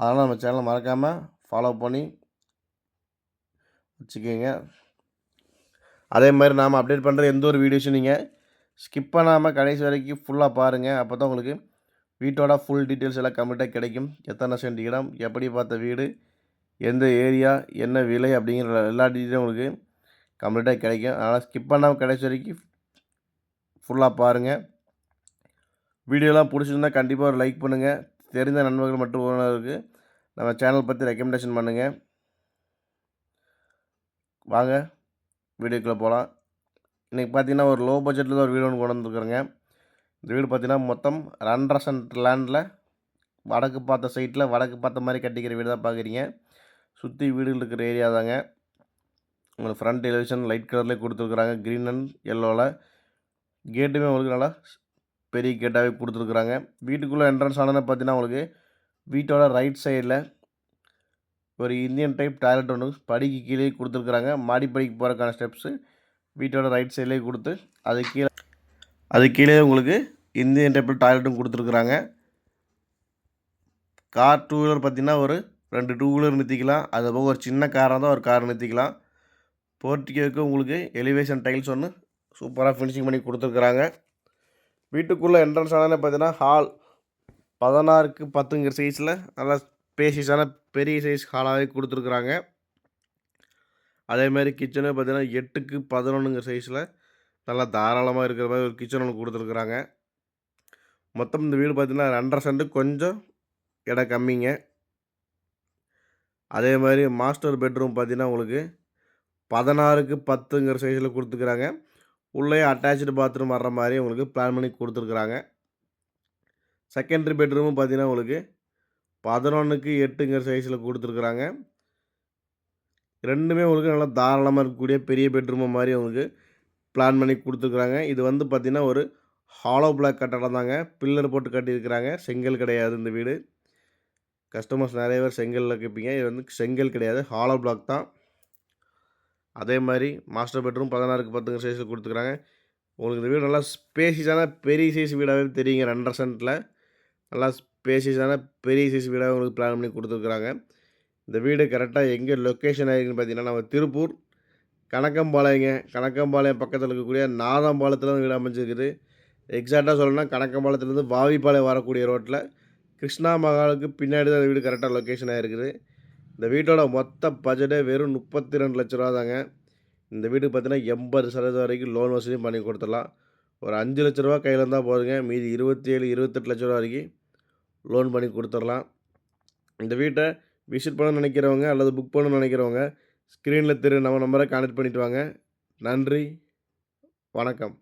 அதனால் நம்ம சேனலை மறக்காமல் ஃபாலோ பண்ணி வச்சுக்கோங்க. அதே மாதிரி நாம் அப்டேட் பண்ணுற எந்த ஒரு வீடியோஸும் நீங்கள் ஸ்கிப் பண்ணாமல் கடைசி வரைக்கும் ஃபுல்லாக பாருங்கள் அப்போ தான் உங்களுக்கு வீட்டோட ஃபுல் டீட்டெயில்ஸ் எல்லாம் கம்ப்ளீட்டாக கிடைக்கும். எத்தனை சென்ட் இடம் எப்படி பார்த்த வீடு எந்த ஏரியா என்ன விலை அப்படிங்கிற எல்லா டீட்டெயிலும் உங்களுக்கு கம்ப்ளீட்டாக கிடைக்கும். அதனால் ஸ்கிப் பண்ணாமல் கடைசி வரைக்கும் ஃபுல்லாக பாருங்கள் வீடியோலாம் பிடிச்சிருந்தா கண்டிப்பாக ஒரு லைக் பண்ணுங்கள் தெரிந்த நண்பர்கள் மற்றும் உறவினருக்கு நம்ம சேனல் பற்றி ரெக்கமெண்டேஷன் பண்ணுங்கள் வாங்க வீடியோக்குள்ளே போகலாம் இன்றைக்கி பார்த்தீங்கன்னா ஒரு லோ பட்ஜெட்டில் தான் ஒரு வீடு ஒன்று கொண்டு வந்துருக்குறேங்க இந்த வீடு பார்த்தீங்கன்னா மொத்தம் ரெண்டரை சென்ட் லேண்டில் வடக்கு பார்த்த சைட்டில் வடக்கு பார்த்த மாதிரி கட்டிக்கிற வீடு தான் பார்க்குறீங்க சுற்றி வீடுகள் இருக்கிற ஏரியா தாங்க. உங்களுக்கு ஃப்ரண்ட் எலிவேஷன் லைட் கலர்லேயே கொடுத்துருக்குறாங்க. க்ரீன் அண்ட் எல்லோவில் கேட்டுமே உங்களுக்கு நல்லா பெரிய கேட்டாகவே கொடுத்துருக்குறாங்க. வீட்டுக்குள்ளே என்ட்ரன்ஸ் ஆனதுன்னு பார்த்தீங்கன்னா உங்களுக்கு வீட்டோட ரைட் சைடில் ஒரு இந்தியன் டைப் டாய்லெட் ஒன்று படிக்கு கீழே கொடுத்துருக்குறாங்க. மாடிப்படிக்கு போகிறக்கான ஸ்டெப்ஸு வீட்டோட ரைட் சைட்லேயே கொடுத்து அது கீழே அது கீழே உங்களுக்கு இந்தியன் டைப்பில் டாய்லெட்டும் கொடுத்துருக்குறாங்க. கார் டூ வீலர் பார்த்திங்கன்னா ஒரு ரெண்டு டூ வீலர் நிறுத்திக்கலாம். அது போக ஒரு சின்ன காராக தான் ஒரு கார் நிறுத்திக்கலாம். போர்ட்டிகோவுக்கு உங்களுக்கு எலிவேஷன் டைல்ஸ் ஒன்று சூப்பராக ஃபினிஷிங் பண்ணி கொடுத்துருக்குறாங்க. வீட்டுக்குள்ளே என்ட்ரன்ஸ் ஆனாலே பார்த்தீங்கன்னா ஹால் பதினாறுக்கு பத்துங்கிற சைஸில் நல்லா ஸ்பேஷியஸான பெரிய சைஸ் ஹாலாகவே கொடுத்துருக்குறாங்க. அதேமாதிரி கிச்சனு பார்த்தீங்கன்னா எட்டுக்கு பதினொன்றுங்கிற சைஸில் நல்லா தாராளமாக இருக்கிற மாதிரி ஒரு கிச்சன் ஒன்று கொடுத்துருக்குறாங்க. மொத்தம் இந்த வீடு பார்த்திங்கன்னா ரெண்டரை சென்ட்டு கொஞ்சம் இடம் கம்மிங்க. அதே மாதிரி மாஸ்டர் பெட்ரூம் பார்த்திங்கன்னா உங்களுக்கு பதினாறுக்கு பத்துங்கிற சைஸில் கொடுத்துருக்குறாங்க. உள்ளே அட்டாச்சு பாத்ரூம் வர்ற மாதிரி உங்களுக்கு பிளான் பண்ணி கொடுத்துருக்குறாங்க. செகண்டரி பெட்ரூமும் பார்த்தீங்கன்னா உங்களுக்கு பதினொன்றுக்கு எட்டுங்கிற சைஸில் கொடுத்துருக்குறாங்க. ரெண்டுமே உங்களுக்கு நல்லா தாராளமாக இருக்கக்கூடிய பெரிய பெட்ரூமை மாதிரி உங்களுக்கு பிளான் பண்ணி கொடுத்துருக்குறாங்க. இது வந்து பார்த்திங்கன்னா ஒரு ஹாலோ பிளாக் கட்டடம் தாங்க. பில்லர் போட்டு கட்டியிருக்கிறாங்க. செங்கல் கிடையாது இந்த வீடு. கஸ்டமர்ஸ் நிறைய பேர் செங்கலில் கேட்பீங்க இது வந்து செங்கல் கிடையாது. ஹாலோ பிளாக் தான். அதே மாதிரி மாஸ்டர் பெட்ரூம் பதினாறுக்கு பத்துங்க சைஸில் கொடுத்துக்குறாங்க. உங்களுக்கு இந்த வீடு நல்லா ஸ்பேசியஸான பெரிய சைஸ் வீடாகவே தெரியுங்க ரெண்டரை சென்ட்டில் நல்லா ஸ்பேசியஸான பெரிய சைஸ் வீடாக உங்களுக்கு பிளான் பண்ணி கொடுத்துருக்குறாங்க. இந்த வீடு கரெக்டாக எங்கே லொக்கேஷன் ஆகிருக்குன்னு பார்த்தீங்கன்னா நம்ம திருப்பூர் கணக்கம்பாளையங்க கணக்கம்பாளையம் பக்கத்தில் இருக்கக்கூடிய நாதம்பாளையத்தில் வீடு அமைஞ்சிருக்குது. எக்ஸாக்டாக சொல்லணும்னா கணக்கம்பாளையத்துலேருந்து வாவிப்பாளையம் வரக்கூடிய ரோட்டில் கிருஷ்ணா மகாலுக்கு பின்னாடி தான் வீடு கரெக்டாக லொக்கேஷன் ஆகிருக்குது இந்த வீட்டோட மொத்த பட்ஜெட்டே வெறும் முப்பத்தி ரெண்டு லட்ச ரூபா தாங்க இந்த வீட்டுக்கு பார்த்தீங்கன்னா எண்பது சதவீதம் வரைக்கும் லோன் வசதியும் பண்ணி கொடுத்துடலாம். ஒரு அஞ்சு லட்ச ரூபா கையில் இருந்தால் போதுங்க. மீதி இருபத்தி ஏழு இருபத்தெட்டு லட்ச ரூபா வரைக்கும் லோன் பண்ணி கொடுத்துடலாம். இந்த வீட்டை விசிட் பண்ண நினைக்கிறவங்க அல்லது புக் பண்ண நினைக்கிறவங்க ஸ்க்ரீனில் திரு நம்ம நம்பரை கான்டெக்ட் பண்ணிவிட்டு வாங்க. நன்றி. வணக்கம்.